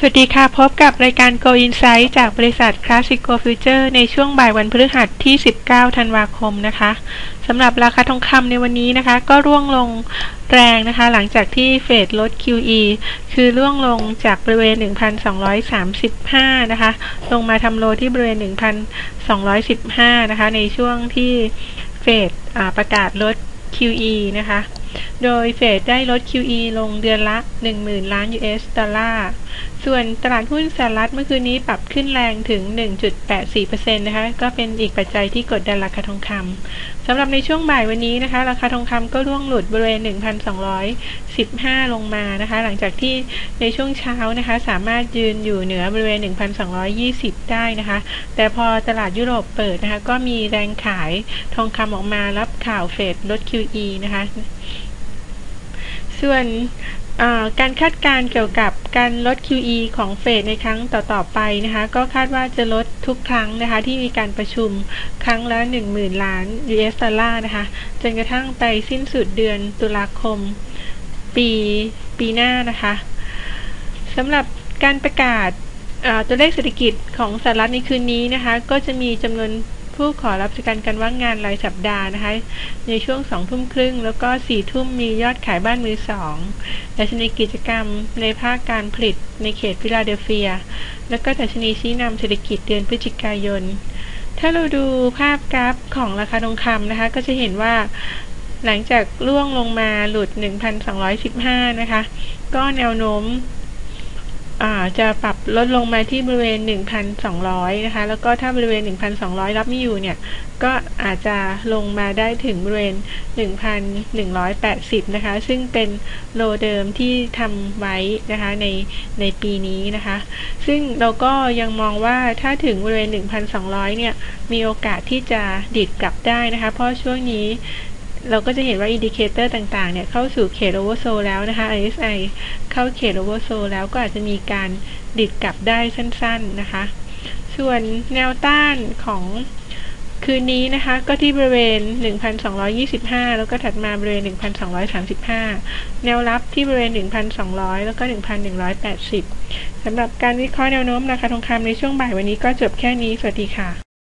สวัสดีค่ะ พบกับรายการ Go Insight จากบริษัท Classico Future ในช่วงบ่ายวันพฤหัสที่ 19 ธันวาคมนะคะสำหรับราคาทองคำในวันนี้นะคะ ก็ร่วงลงแรงนะคะ หลังจากที่เฟดลด QE คือร่วงลงจากบริเวณ 1,235 นะคะ ลงมาทำโลที่บริเวณ 1,215 นะคะ ในช่วงที่เฟดประกาศลด QE นะคะ โดยเฟดได้ลด QE ลงเดือนละ 10,000 ล้าน US ดอลลาร์ ส่วนตลาดหุ้นสหรัฐเมื่อคืนนี้ปรับขึ้นแรงถึง 1.84%นะคะ ก็เป็นอีกปัจจัยที่กดดันราคาทองคำสำหรับในช่วงบ่ายวันนี้นะคะ ราคาทองคำก็ร่วงหลุดบริเวณ 1,215 ลงมานะคะ หลังจากที่ในช่วงเช้านะคะ สามารถยืนอยู่เหนือบริเวณ 1,220 ได้นะคะ แต่พอตลาดยุโรปเปิดนะคะ ก็มีแรงขายทองคำออกมารับข่าวเฟดลด QE นะคะ ส่วนการคาดการณ์เกี่ยวกับการลด QE ของเฟดในครั้งต่อ ๆ ไปนะคะ ก็คาดว่าจะลดทุกครั้งนะคะ ที่มีการประชุมครั้งละ 10,000 ล้าน US ดอลลาร์นะคะ จนกระทั่งไปสิ้นสุดเดือนตุลาคมปีปีหน้านะคะสำหรับการประกาศตัวเลขเศรษฐกิจของสหรัฐในคืนนี้นะคะ ก็จะมีจำนวน ผู้ขอรับประกันการว่างงานรายสัปดาห์นะคะ ในช่วงสองทุ่มครึ่ง แล้วก็สี่ทุ่มมียอดขายบ้านมือสองดัชนีกิจกรรมในภาคการผลิตในเขตฟิลาเดลเฟีย แล้วก็ดัชนีชี้นำเศรษฐกิจเดือนพฤศจิกายน ถ้าเราดูภาพกราฟของราคาทองคำนะคะ ก็จะเห็นว่าหลังจากล่วงลงมาหลุด 1,215 นะคะ ก็แนวโน้ม จะปรับลดลงมาที่บริเวณ 1,200 นะคะ แล้วก็ถ้าบริเวณ 1,200 รับไม่อยู่เนี่ย ก็อาจจะลงมาได้ถึงบริเวณ 1,180 นะคะ ซึ่งเป็นโลเดิมที่ทำไว้นะคะในในปีนี้นะคะ ซึ่งเราก็ยังมองว่าถ้าถึงบริเวณ 1,200 เนี่ย มีโอกาสที่จะดิดกลับได้นะคะ เพราะช่วงนี้ เราก็จะเห็นว่าอินดิเคเตอร์ต่างๆ เนี่ย เข้าสู่เขตโอเวอร์โซแล้วนะคะ RSI เข้าเขตโอเวอร์โซแล้วก็อาจจะมีการดิดกลับได้สั้นๆนะคะ ส่วนแนวต้านของคืนนี้นะคะ ก็ที่บริเวณ 1,225 แล้วก็ถัดมาบริเวณ 1,235 แนวรับที่บริเวณ 1,200 แล้วก็ 1,180 สำหรับการวิเคราะห์แนวโน้มราคาทองคำในช่วงบ่ายวันนี้ก็จบแค่นี้ สวัสดีค่ะ